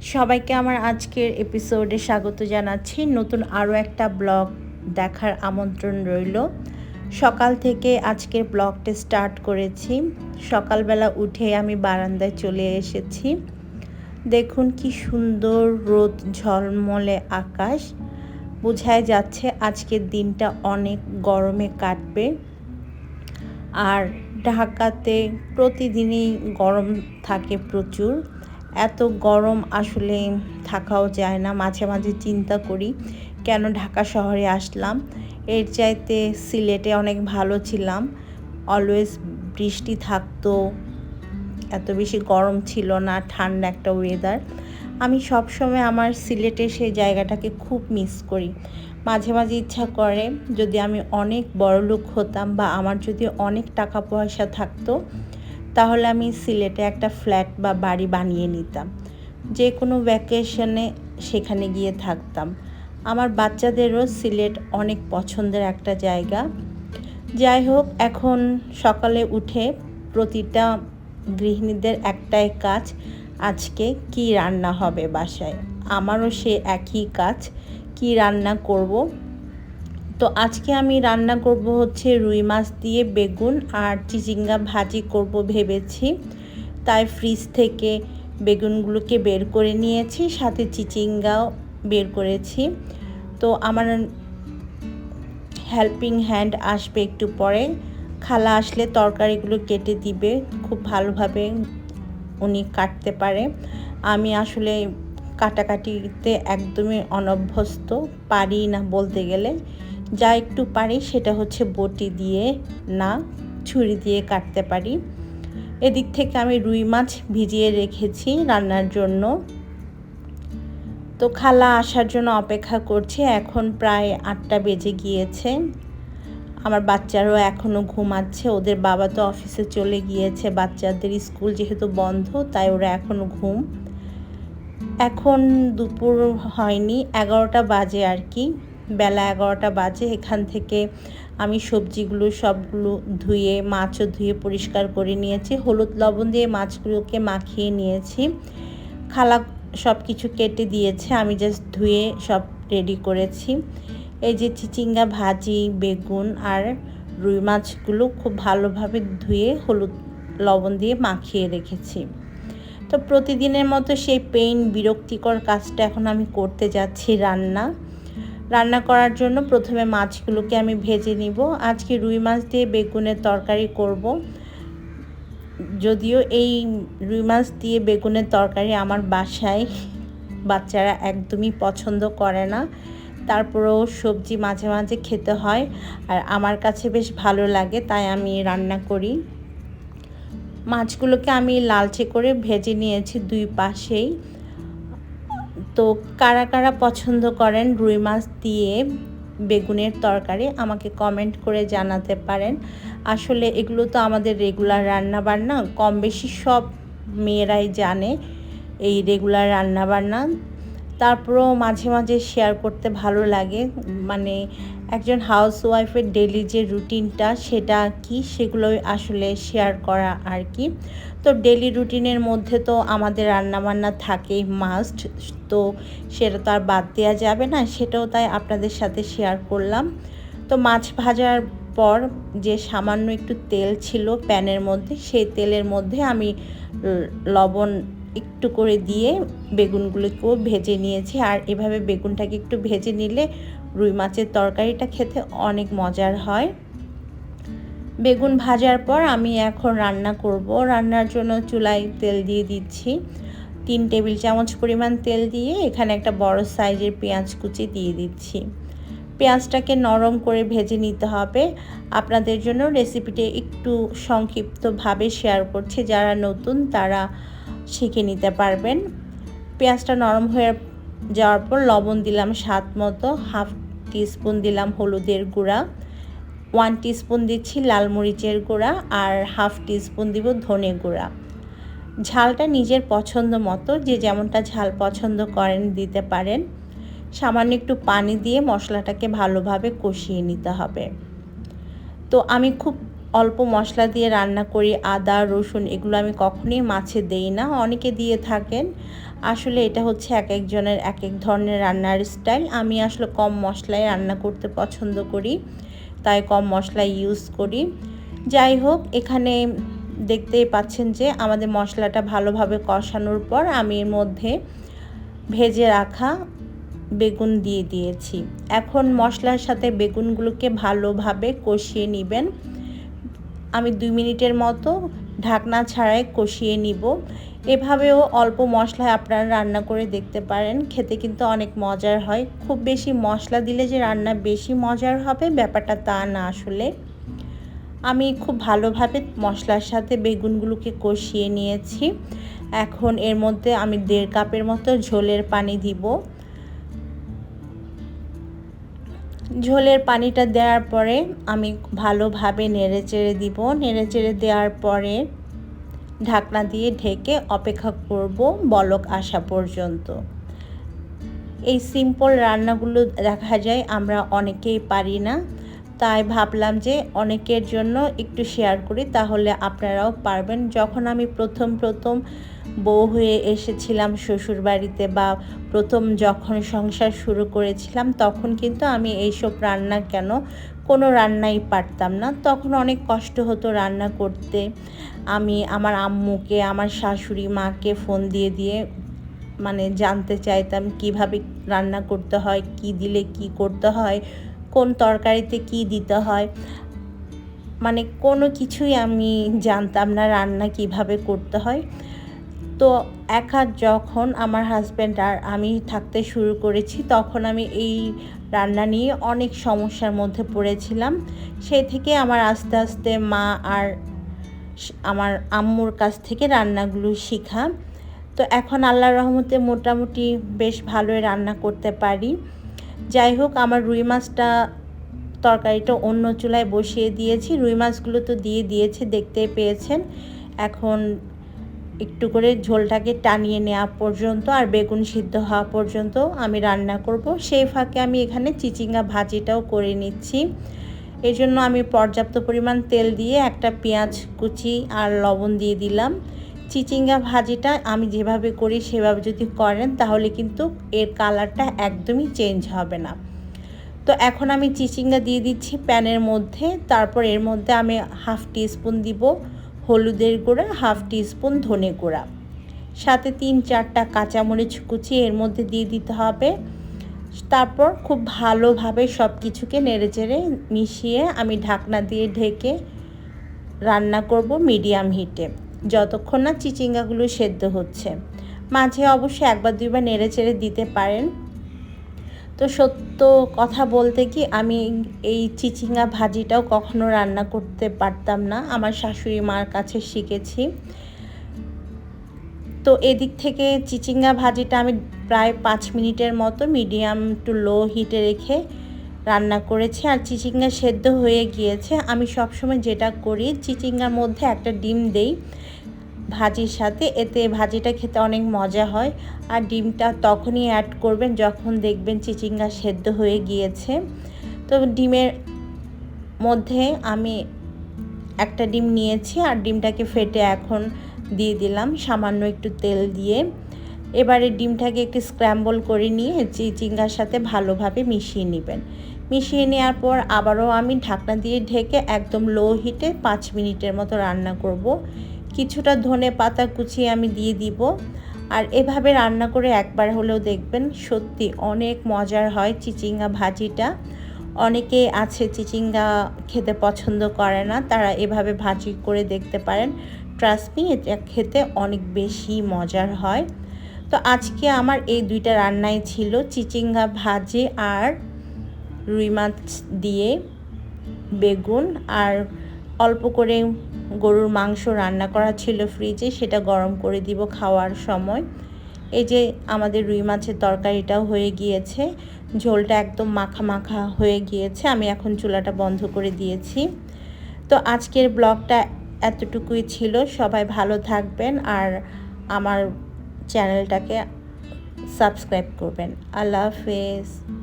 সবাইকে আমার আজকের এপিসোডে স্বাগত জানাচ্ছি। নতুন আরও একটা ব্লগ দেখার আমন্ত্রণ রইল। সকাল থেকে আজকের ব্লগটা স্টার্ট করেছি। সকালবেলা উঠে আমি বারান্দায় চলে এসেছি। দেখুন কি সুন্দর রোদ, ঝলমলে আকাশ। বোঝাই যাচ্ছে আজকের দিনটা অনেক গরমে কাটবে। আর ঢাকাতে প্রতিদিনই গরম থাকে প্রচুর। এত গরম আসলে থাকাও যায় না। মাঝে মাঝে চিন্তা করি, কেন ঢাকা শহরে আসলাম? এর চাইতে সিলেটে অনেক ভালো ছিলাম। অলওয়েজ বৃষ্টি থাকতো, এত বেশি গরম ছিল না, ঠান্ডা একটা ওয়েদার আমি সবসময় আমার সিলেটে সেই জায়গাটাকে খুব মিস করি। মাঝে মাঝে ইচ্ছা করে যদি আমি অনেক বড় লোক হতাম বা আমার যদি অনেক টাকা পয়সা থাকতো তাহলে আমি সিলেটে একটা ফ্ল্যাট বা বাড়ি বানিয়ে নিতাম। যে কোনো ভ্যাকেশনে সেখানে গিয়ে থাকতাম। আমার বাচ্চাদেরও সিলেট অনেক পছন্দের একটা জায়গা। যাই হোক, এখন সকালে উঠে প্রতিটা গৃহিণীদের একটাই কাজ, আজকে কি রান্না হবে বাসায়? আমারও সে একই কাজ, কি রান্না করব? তো আজকে আমি রান্না করব হচ্ছে রুই মাছ দিয়ে বেগুন আর চিচিঙ্গা ভাজি করব ভেবেছি। তাই ফ্রিজ থেকে বেগুনগুলোকে বের করে নিয়েছি, সাথে চিচিঙ্গাও বের করেছি। তো আমার হেল্পিং হ্যান্ড আসবে একটু পরে। খালা আসলে তরকারিগুলো কেটে দিবে, খুব ভালোভাবে উনি কাটতে পারে। আমি আসলে কাটাকাটিতে একদমই অনভ্যস্ত, পারি না বলতে গেলে। যা একটু পারি সেটা হচ্ছে বটি দিয়ে না, ছুরি দিয়ে কাটতে পারি। এদিক থেকে আমি রুই মাছ ভিজিয়ে রেখেছি রান্নার জন্য। তো খালা আসার জন্য অপেক্ষা করছি, এখন প্রায় আটটা বেজে গিয়েছে। আমার বাচ্চারাও এখনও ঘুমাচ্ছে, ওদের বাবা তো অফিসে চলে গিয়েছে, বাচ্চাদের স্কুল যেহেতু বন্ধ, তাই ওরা এখনও ঘুম। এখন দুপুর হয়নি, এগারোটা বাজে আর কি। বেলা এগারোটা বাজে, এখান থেকে আমি সবজিগুলো সবগুলো ধুয়ে, মাছও ধুয়ে পরিষ্কার করে নিয়েছি। হলুদ লবণ দিয়ে মাছগুলোকে মাখিয়ে নিয়েছি। খালা সব কিছু কেটে দিয়েছে, আমি জাস্ট ধুয়ে সব রেডি করেছি। এই যে চিচিঙ্গা ভাজি, বেগুন আর রুই মাছগুলো খুব ভালোভাবে ধুয়ে হলুদ লবণ দিয়ে মাখিয়ে রেখেছি। তো প্রতিদিনের মতো সেই পেইন বিরক্তিকর কাজটা এখন আমি করতে যাচ্ছি রান্না। রান্না করার জন্য প্রথমে মাছগুলোকে আমি ভেজে নিব। আজকে রুই মাছ দিয়ে বেগুনের তরকারি করব। যদিও এই রুই মাছ দিয়ে বেগুনের তরকারি আমার বাসায় বাচ্চারা একদমই পছন্দ করে না। তারপরেও সবজি মাঝে মাঝে খেতে হয় আর আমার কাছে বেশ ভালো লাগে, তাই আমি রান্না করি। মাছগুলোকে আমি লালচে করে ভেজে নিয়েছি দুই পাশেই। তো কারা কারা পছন্দ করেন রুই মাছ দিয়ে বেগুনের তরকারি আমাকে কমেন্ট করে জানাতে পারেন। আসলে এগুলো তো আমাদের রেগুলার রান্না বান্না কম বেশি সব মেয়েরাই জানে এই রেগুলার রান্না বান্না তারপরেও মাঝে মাঝে শেয়ার করতে ভালো লাগে। মানে একজন হাউস ওয়াইফের ডেলি যে রুটিনটা সেটা কি সেগুলোই আসলে শেয়ার করা আর কি। তো ডেলি রুটিনের মধ্যে তো আমাদের রান্নাবান্না থাকেই মাস্ট তো সেটা তো আর বাদ দেওয়া যাবে না, সেটাও তাই আপনাদের সাথে শেয়ার করলাম। তো মাছ ভাজার পর যে সামান্য একটু তেল ছিল প্যানের মধ্যে, সেই তেলের মধ্যে আমি লবণ একটু করে দিয়ে বেগুনগুলোকেও ভেজে নিয়েছি। আর এভাবে বেগুনটাকে একটু ভেজে নিলে রুই মাছের তরকারিটা খেতে অনেক মজার হয়। বেগুন ভাজার পর আমি এখন রান্না করব। রান্নার জন্য চুলায় তেল দিয়ে দিচ্ছি। তিন টেবিল চামচ পরিমাণ তেল দিয়ে এখানে একটা বড় সাইজের পেঁয়াজ কুচি দিয়ে দিচ্ছি। পেঁয়াজটাকে নরম করে ভেজে নিতে হবে। আপনাদের জন্য রেসিপিটি একটু সংক্ষিপ্তভাবে শেয়ার করছি। যারা নতুন তারা শিখে নিতে পারবেন। পেঁয়াজটা নরম হয়ে যাওয়ার পর লবণ দিলাম স্বাদ মতো, হাফ টিস্পুন দিলাম হলুদের গুঁড়া, ওয়ান টিস্পুন দিচ্ছি লাল মরিচের গুঁড়া আর হাফ টিস্পুন দিব ধনে গুঁড়া। ঝালটা নিজের পছন্দ মতো, যে যেমনটা ঝাল পছন্দ করেন দিতে পারেন। সামান্য একটু পানি দিয়ে মশলাটাকে ভালোভাবে কষিয়ে নিতে হবে। তো আমি খুব অল্প মশলা দিয়ে রান্না করি, আদা, রসুন, এগুলো আমি কখনোই মাছে দেই না, অনেকে দিয়ে থাকেন। আসলে এটা হচ্ছে এক একজনের এক এক ধরনের রান্নার স্টাইল। আমি আসলে কম মশলায় রান্না করতে পছন্দ করি, তাই কম মশলা ইউজ করি। যাই হোক, এখানে দেখতেই পাচ্ছেন যে আমাদের মশলাটা ভালোভাবে কষানোর পর আমি এর মধ্যে ভেজে রাখা বেগুন দিয়ে দিয়েছি। এখন মশলার সাথে বেগুনগুলোকে ভালোভাবে কষিয়ে নেবেন। আমি দুই মিনিটের মতো ঢাকনা ছাড়াই কষিয়ে নিব। এভাবেও অল্প মশলায় আপনারা রান্না করে দেখতে পারেন। খেতে কিন্তু অনেক মজার হয়। খুব বেশি মশলা দিলে যে রান্না বেশি মজার হবে ব্যাপারটা তা না আসলে। আমি খুব ভালোভাবে মশলার সাথে বেগুনগুলোকে কষিয়ে নিয়েছি। এখন এর মধ্যে আমি দেড় কাপের মতো ঝোলের পানি দিব। ঝোলের পানিটা দেওয়ার পরে আমি ভালোভাবে নেড়ে চেড়ে দিব। নেড়ে চেড়ে দেওয়ার পরে ঢাকনা দিয়ে ঢেকে অপেক্ষা করব বলক আসা পর্যন্ত। এই সিম্পল রান্নাগুলো দেখা যায়, আমরা অনেকেই পারি না। তাই ভাবলাম যে অনেকের জন্য একটু শেয়ার করি, তাহলে আপনারাও পারবেন। যখন আমি প্রথম প্রথম বউ হয়ে এসেছিলাম শ্বশুর বাড়িতে বা প্রথম যখন সংসার শুরু করেছিলাম, তখন কিন্তু আমি এইসব রান্না কেন কোনো রান্নাই পারতাম না। তখন অনেক কষ্ট হতো রান্না করতে। আমি আমার আম্মুকে, আমার শাশুড়ি মাকে ফোন দিয়ে দিয়ে মানে জানতে চাইতাম কীভাবে রান্না করতে হয়, কি দিলে কি করতে হয়, কোন তরকারিতে কি দিতে হয়। মানে কোনো কিছুই আমি জানতাম না রান্না কীভাবে করতে হয়। তো একা যখন আমার হাজব্যান্ড আর আমি থাকতে শুরু করেছি, তখন আমি এই রান্না নিয়ে অনেক সমস্যার মধ্যে পড়েছিলাম। সেই থেকে আমার আস্তে আস্তে মা আর আমার আম্মুর কাছ থেকে রান্নাগুলো শেখা। তো এখন আল্লাহ রহমতে মোটামুটি বেশ ভালোই রান্না করতে পারি। যাই হোক, আমার রুই মাছটা তরকারিটা অন্য চুলায় বসিয়ে দিয়েছি। রুই মাছগুলো তো দিয়ে দিয়েছে দেখতে পেয়েছেন। এখন একটু করে ঝোলটাকে টানিয়ে নেওয়া পর্যন্ত আর বেগুন সিদ্ধ হওয়া পর্যন্ত আমি রান্না করব। সেই ফাঁকে আমি এখানে চিচিঙ্গা ভাজিটাও করে নিচ্ছি। এই জন্য আমি পর্যাপ্ত পরিমাণ তেল দিয়ে একটা পেঁয়াজ কুচি আর লবণ দিয়ে দিলাম। চিচিঙ্গা ভাজিটা আমি যেভাবে করি সেভাবে যদি করেন তাহলে কিন্তু এর কালারটা একদমই চেঞ্জ হবে না। তো এখন আমি চিচিঙ্গা দিয়ে দিচ্ছি প্যানের মধ্যে। তারপর এর মধ্যে আমি হাফ টি স্পুন দিব। হলুদের গুঁড়া, হাফ টি স্পুন ধনে গুঁড়া। সাথে তিন চারটা কাঁচামরিচ কুচি এর মধ্যে দিয়ে দিতে হবে। তারপর খুব ভালোভাবে সব কিছুকে নেড়ে চেড়ে মিশিয়ে আমি ঢাকনা দিয়ে ঢেকে রান্না করব মিডিয়াম হিটে, যতক্ষণ না চিচিঙ্গাগুলো সেদ্ধ হচ্ছে। মাঝে অবশ্যই একবার দুইবার নেড়ে চেড়ে দিতে পারেন। তো সত্য কথা বলতে কি আমি এই চিচিঙ্গা ভাজিটাও কখনো রান্না করতে পারতাম না। আমার শাশুড়ি মার কাছে শিখেছি। তো এদিক থেকে চিচিঙ্গা ভাজিটা আমি প্রায় পাঁচ মিনিটের মতো মিডিয়াম টু লো হিটে রেখে রান্না করেছি আর চিচিঙ্গা সেদ্ধ হয়ে গিয়েছে। আমি সবসময় যেটা করি, চিচিঙ্গার মধ্যে একটা ডিম দেই। ভাজির সাথে। এতে ভাজিটা খেতে অনেক মজা হয়। আর ডিমটা তখনই অ্যাড করবেন যখন দেখবেন চিচিঙ্গা সেদ্ধ হয়ে গিয়েছে। তো ডিমের মধ্যে আমি একটা ডিম নিয়েছি আর ডিমটাকে ফেটে এখন দিয়ে দিলাম সামান্য একটু তেল দিয়ে। এবারে ডিমটাকে একটু স্ক্র্যাম্বল করে নিয়ে চিচিঙ্গার সাথে ভালোভাবে মিশিয়ে নেবেন। মিশিয়ে নেওয়ার পর আবারও আমি ঢাকনা দিয়ে ঢেকে একদম লো হিটে পাঁচ মিনিটের মতো রান্না করব। কিছুটা ধনে পাতা কুচিয়ে আমি দিয়ে দিব। আর এভাবে রান্না করে একবার হলেও দেখবেন সত্যি অনেক মজার হয় চিচিঙ্গা ভাজিটা। অনেকে আছে চিচিঙ্গা খেতে পছন্দ করে না, তারা এভাবে ভাজি করে দেখতে পারেন। ট্রাস্টমি এটা খেতে অনেক বেশি মজার হয়। তো আজকে আমার এই দুইটা রান্নাই ছিল চিচিঙ্গা ভাজি আর রুই মাছ দিয়ে বেগুন। আর অল্প করে গরুর মাংস রান্না করা ছিল ফ্রিজে সেটা গরম করে দিব খাওয়ার সময়। এই যে আমাদের রুই মাছের তরকারিটাও হয়ে গিয়েছে, ঝোলটা একদম মাখা মাখা হয়ে গিয়েছে, আমি এখন চুলাটা বন্ধ করে দিয়েছি। তো আজকের ব্লগটা এতটুকুই ছিল, সবাই ভালো থাকবেন আর আমার চ্যানেলটাকে সাবস্ক্রাইব করবেন। আল্লাহ হাফেজ।